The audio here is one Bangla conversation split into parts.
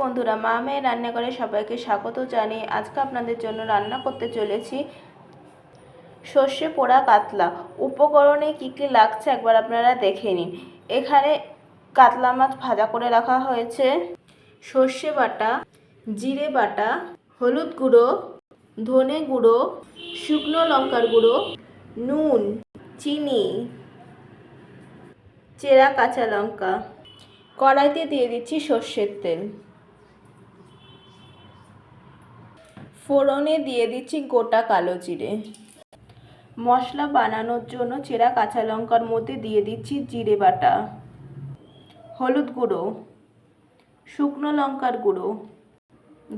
বন্ধুরা মা মেয়ে রান্নাঘরে সবাইকে স্বাগত জানিয়ে আজকে আপনাদের জন্য রান্না করতে চলেছি সর্ষে পোড়া কাতলা। উপকরণে কী কী লাগছে একবার আপনারা দেখে নিন। এখানে কাতলা মাছ ভাজা করে রাখা হয়েছে। সর্ষে বাটা, জিরে বাটা, হলুদ গুঁড়ো, ধনে গুঁড়ো, শুকনো লঙ্কার গুঁড়ো, নুন, চিনি, চেরা কাঁচা লঙ্কা। কড়াইতে দিয়ে দিচ্ছি সর্ষের তেল। ফোড়নে দিয়ে দিচ্ছি গোটা কালো জিরে। মশলা বানানোর জন্য চেরা কাঁচা লঙ্কার মধ্যে দিয়ে দিচ্ছি জিরে বাটা। হলুদ গুঁড়ো, শুকনো লঙ্কার গুঁড়ো,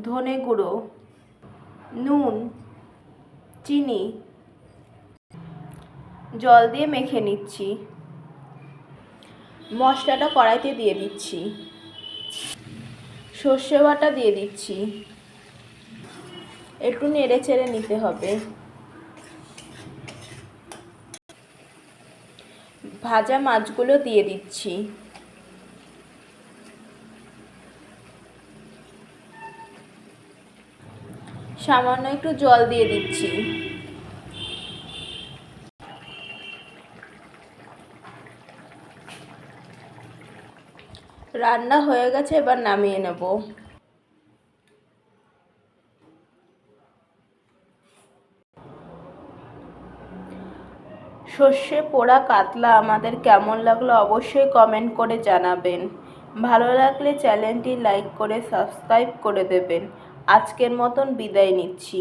ধনে গুঁড়ো, নুন, চিনি, জল দিয়ে মেখে নিচ্ছি। মশলাটা কড়াইতে দিয়ে দিচ্ছি। সর্ষে বাটা দিয়ে দিচ্ছি। একটু নেড়ে চেড়ে নিতে হবে। ভাজা মাছগুলো দিয়ে দিচ্ছি। সামান্য একটু জল দিয়ে দিচ্ছি। রান্না হয়ে গেছে, এবার নামিয়ে নেব। সর্ষে পোড়া কাতলা আমাদের কেমন লাগল অবশ্যই কমেন্ট করে জানাবেন। ভালো লাগলে চ্যানেলটি লাইক করে সাবস্ক্রাইব করে দেবেন। আজকের মতন বিদায় নিচ্ছি।